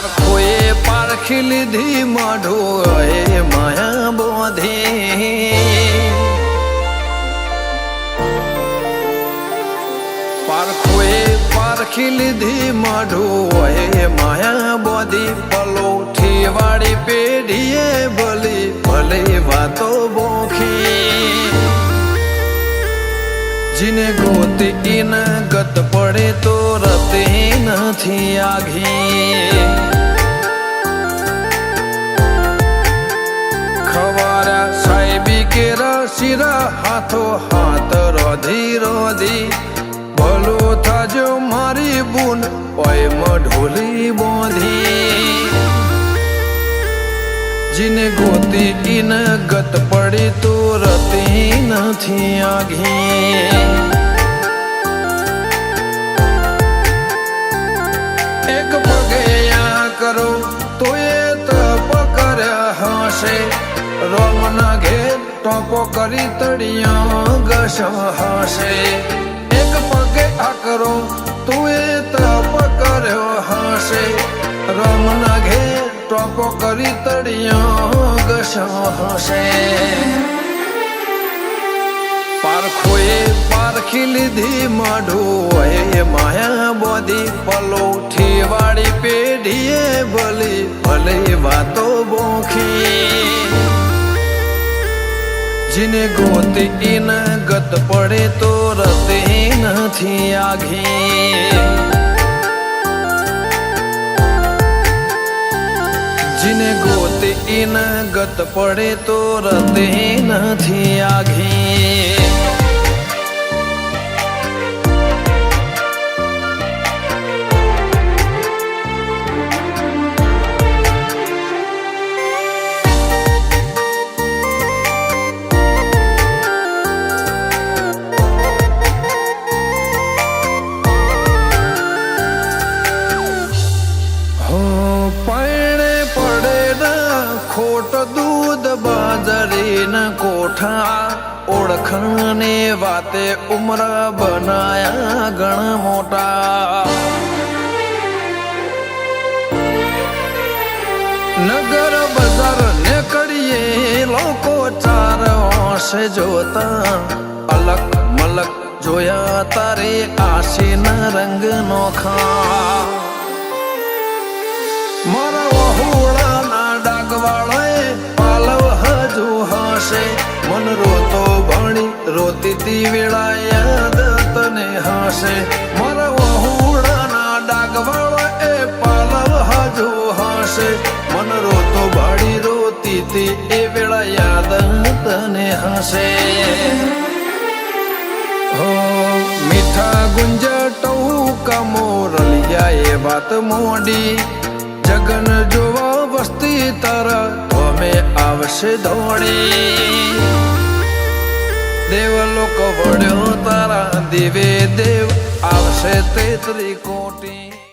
પારખી લીધી માઢો એ માયા બોધે. પારખોએ પારખી લીધી માઢું એ માયા બોધી. પલોઠી વાળી પેઢીએ ભલી ભલે વાતો બોખી. જીને ગોતી ન ગત પડે તો રતે નથી આઘી ખવારા સાહેબી કે શિરા હાથો હાથ રોધી રોધી. ભલો થાજો મારી બુન, ઓય ઢોલી જીને ગોતી ઈન ગત પડી તો રતી નથી આઘી એક પગે આ કરો તો એ તપ કર્યા હશે. રોમના ઘેર ટોપો કરી તળિયા ઘસ હશે. એક પગે આ કરો તું એ ટોપો કરી તળિયા ઘસ પારખોએ પારખી લીધી માઢું એ માયા બોધી પલો વાળી પેઢીએ ભલી, ભલે વાતો બોખી. જીને ગોતી એના ગત પડે તો રતે નથી આઘી જીને ગોતી ઈન ગત પડે તો રતે નથી આઘી દૂધ બાજરી ન કોઠા ઓળખણને વાતે ઉમર બનાયા ગણ મોટા. નગર બજાર ને કડીએ લોકો ચાર ઓશે જોતા. અલગ મલક જોયા તારે આશીના રંગ નોખા મન રોતો ભણી રોતી તી વેળા યાદ તને હશે મારા વહુડાના એ પાલવ હજુ હશે મન રોતો ભાડી રોતી તી એ વેળા યાદ તને હશે હો, મીઠા ગુંજટવું કમોરલિયા એ વાત મોડી. જગન જોવા વસ્તી તારા, અમે આવશે ધોણી દેવ લોકો વળ્યો તારા, દેવે દેવ, આવશે તેત્રી કોટી.